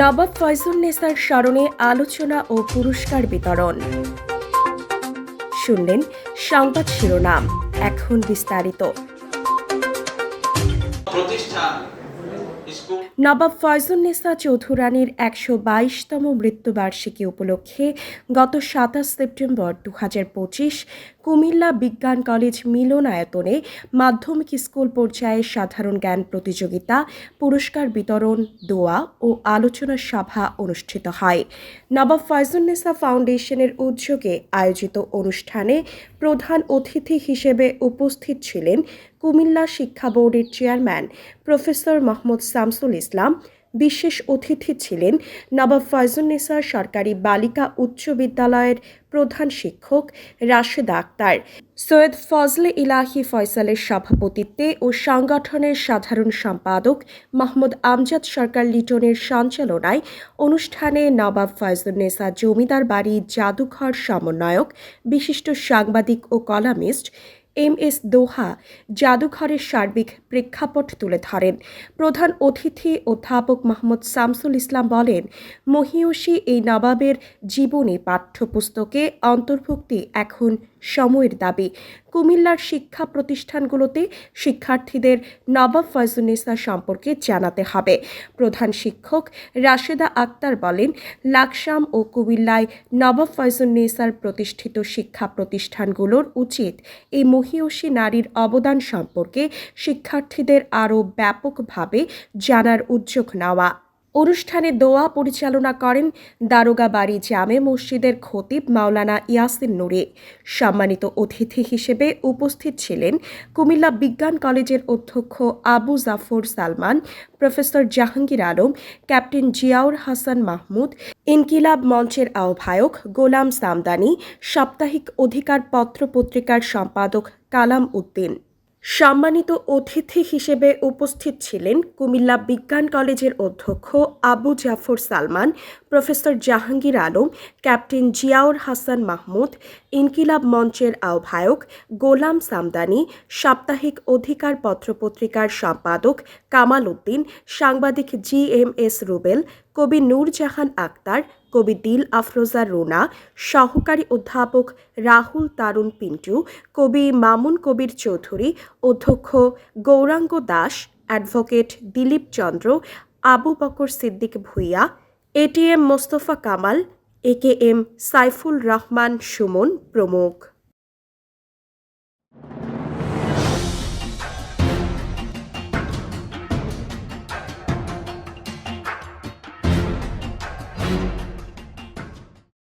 নবাব ফয়জুল নেসার স্মরণে আলোচনা ও পুরস্কার বিতরণ। শুনলেন সংবাদ শিরোনাম এখন বিস্তারিত। নবাব ফয়জুন্নেসা চৌধুরানীর একশো বাইশতম মৃত্যুবার্ষিকী উপলক্ষে গত সাতাশ সেপ্টেম্বর দু হাজার পঁচিশ কুমিল্লা বিজ্ঞান কলেজ মিলনায়তনে মাধ্যমিক স্কুল পর্যায়ে সাধারণ জ্ঞান প্রতিযোগিতা, পুরস্কার বিতরণ, দোয়া ও আলোচনা সভা অনুষ্ঠিত হয়। নবাব ফয়জুন্নেসা ফাউন্ডেশনের উদ্যোগে আয়োজিত অনুষ্ঠানে প্রধান অতিথি হিসেবে উপস্থিত ছিলেন কুমিল্লা শিক্ষা বোর্ডের চেয়ারম্যান প্রফেসর মোহাম্মদ শামসুল ইসলাম, বিশেষ অতিথি ছিলেন নবাব ফয়জুন্নেসা সরকারি বালিকা উচ্চ বিদ্যালয়ের প্রধান শিক্ষক রাশেদা আক্তার, সৈয়দ ফজলে ইলাহি ফয়সালের সভাপতিত্বে ও সংগঠনের সাধারণ সম্পাদক মাহমুদ আমজাদ সরকার লিটনের সঞ্চালনায় অনুষ্ঠানে নবাব ফয়জুন্নেসা জমিদার বাড়ি জাদুঘর সমন্বয়ক, বিশিষ্ট সাংবাদিক ও কলামিস্ট এম এস দোহা জাদুঘরের সার্বিক প্রেক্ষাপট তুলে ধরেন। প্রধান অতিথি অধ্যাপক মাহমুদ শামসুল ইসলাম বলেন, মহিয়সী এই নবাবের জীবনী পাঠ্যপুস্তকে অন্তর্ভুক্তি এখন সময়ের দাবি। কুমিল্লার শিক্ষা প্রতিষ্ঠানগুলোতে শিক্ষার্থীদের নবাব ফয়জুন্নেসা সম্পর্কে জানাতে হবে। প্রধান শিক্ষক রাশেদা আক্তার বলেন, লাকসাম ও কুমিল্লায় নবাব ফয়জুন্নেসার প্রতিষ্ঠিত শিক্ষা প্রতিষ্ঠানগুলোর উচিত এই মহিয়সী নারীর অবদান সম্পর্কে শিক্ষার্থীদের আরও ব্যাপকভাবে জানার উদ্যোগ নেওয়া। অনুষ্ঠানে দোয়া পরিচালনা করেন দারোগা বাড়ি জামে মসজিদের খতিব মাওলানা ইয়াসিন নুরে। সম্মানিত অতিথি হিসেবে উপস্থিত ছিলেন কুমিল্লা বিজ্ঞান কলেজের অধ্যক্ষ আবু জাফর সালমান, প্রফেসর জাহাঙ্গীর আলম, ক্যাপ্টেন জিয়াউর হাসান মাহমুদ, ইনকিলাব মঞ্চের আহ্বায়ক গোলাম সামদানি, সাপ্তাহিক অধিকার পত্র পত্রিকার সম্পাদক কালাম উদ্দিন। সম্মানিত অতিথি হিসেবে উপস্থিত ছিলেন কুমিল্লা বিজ্ঞান কলেজের অধ্যক্ষ আবু জাফর সালমান প্রফেসর জাহাঙ্গীর আলম, ক্যাপ্টেন জিয়াউর হাসান মাহমুদ, ইনকিলাব মঞ্চের আহ্বায়ক গোলাম সামদানি, সাপ্তাহিক অধিকার পত্রপত্রিকার সম্পাদক কামাল উদ্দিন, সাংবাদিক জি এম এস রুবেল, কবি নূরজাহান আক্তার, কবি দিল আফরোজা রুনা, সহকারী অধ্যাপক রাহুল তারুণ পিন্টু, কবি মামুন কবির চৌধুরী, অধ্যক্ষ Gouranga Das, advocate Dilip Chandra, Abu Bakar Siddique Bhuiyan ATM Mostafa Kamal A K M Saiful Rahman Sumon প্রমুখ।